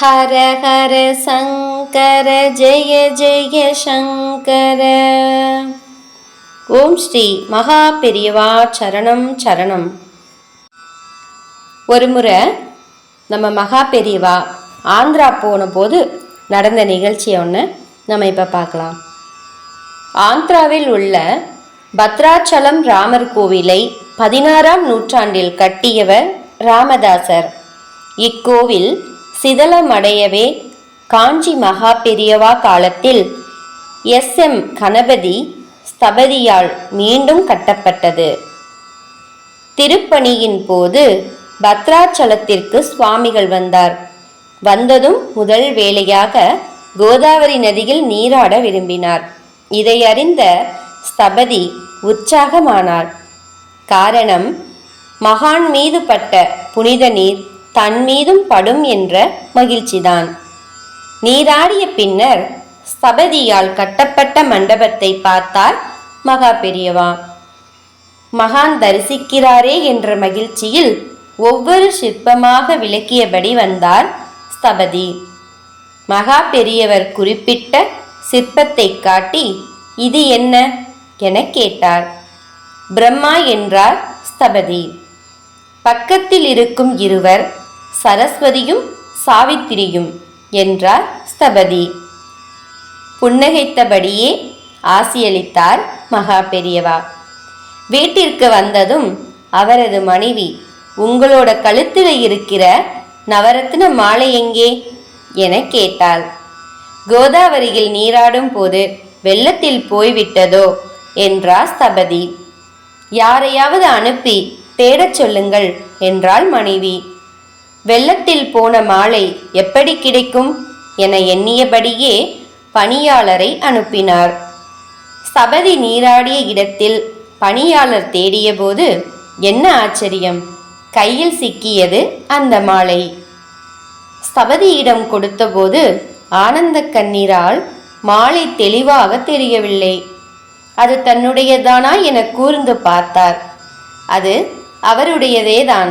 ஹர ஹர சங்கர ஜெய ஜெய சங்கர. ஓம் ஸ்ரீ மகா பெரியவா சரணம் சரணம். ஒரு முறை நம்ம மகா பெரியவா ஆந்திரா போன போது நடந்த நிகழ்ச்சியை ஒன்று நம்ம இப்போ பார்க்கலாம். ஆந்திராவில் உள்ள பத்ராச்சலம் ராமர் கோவிலை பதினாறாம் நூற்றாண்டில் கட்டியவர் ராமதாசர். இக்கோவில் சிதலமடையவே காஞ்சி மகா பெரியவா காலத்தில் எஸ். எம். கணபதி ஸ்தபதியால் மீண்டும் கட்டப்பட்டது. திருப்பணியின் போது பத்ராச்சலத்திற்கு சுவாமிகள் வந்தார். வந்ததும் முதல் வேலையாக கோதாவரி நதியில் நீராட விரும்பினார். இதை அறிந்த ஸ்தபதி உற்சாகமானார். காரணம் மகான் மீது பட்ட புனித நீர் தன் மீதும் படும் என்ற மகிழ்ச்சிதான். நீராடிய பின்னர் ஸ்தபதியால் கட்டப்பட்ட மண்டபத்தை பார்த்தார் மகா பெரியவா. மகான் தரிசிக்கிறாரே என்ற மகிழ்ச்சியில் ஒவ்வொரு சிற்பமாக விளக்கியபடி வந்தார் ஸ்தபதி மகா பெரியவர் குறிப்பிட்ட சிற்பத்தை காட்டி இது என்ன? என கேட்டார். பிரம்மா என்றார் ஸ்தபதி பக்கத்தில் இருக்கும் இருவர் சரஸ்வதியும் சாவித்திரியும் என்றார் ஸ்தபதி. புன்னகைத்தபடியே ஆசியளித்தார் மகா பெரியவா. வீட்டிற்கு வந்ததும் அவரது மனைவி உங்களோட கழுத்தில் இருக்கிற நவரத்ன மாலை எங்கே? என கேட்டாள். கோதாவரியில் நீராடும் போது வெள்ளத்தில் போய்விட்டதோ? என்றார் ஸ்தபதி. யாரையாவது அனுப்பி தேடச் சொல்லுங்கள் என்றாள் மனைவி. வெள்ளத்தில் போன மாலை எப்படி கிடைக்கும்? என எண்ணியபடியே பணியாளரை அனுப்பினார். சபதி நீராடிய இடத்தில் பணியாளர் தேடியபோது என்ன ஆச்சரியம்? கையில் சிக்கியது அந்த மாலை. ஸ்தபதியிடம் கொடுத்தபோது ஆனந்த கண்ணீரால் மாலை தெளிவாக தெரியவில்லை. அது தன்னுடையதானா என கூர்ந்து பார்த்தார். அது அவருடையதேதான்.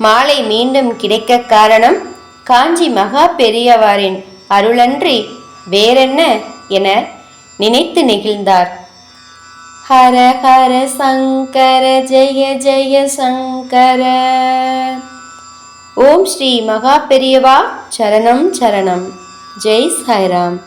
மாலை மீண்டும் கிடைக்க காரணம் காஞ்சி மகா பெரியவாரின் அருளன்றி வேறென்ன என நினைத்து நெகிழ்ந்தார். ஹர ஹர சங்கர ஜெய ஜெய சங்கர. ஓம் ஸ்ரீ மகா பெரியவா சரணம் சரணம். ஜெய் சாய்ராம்.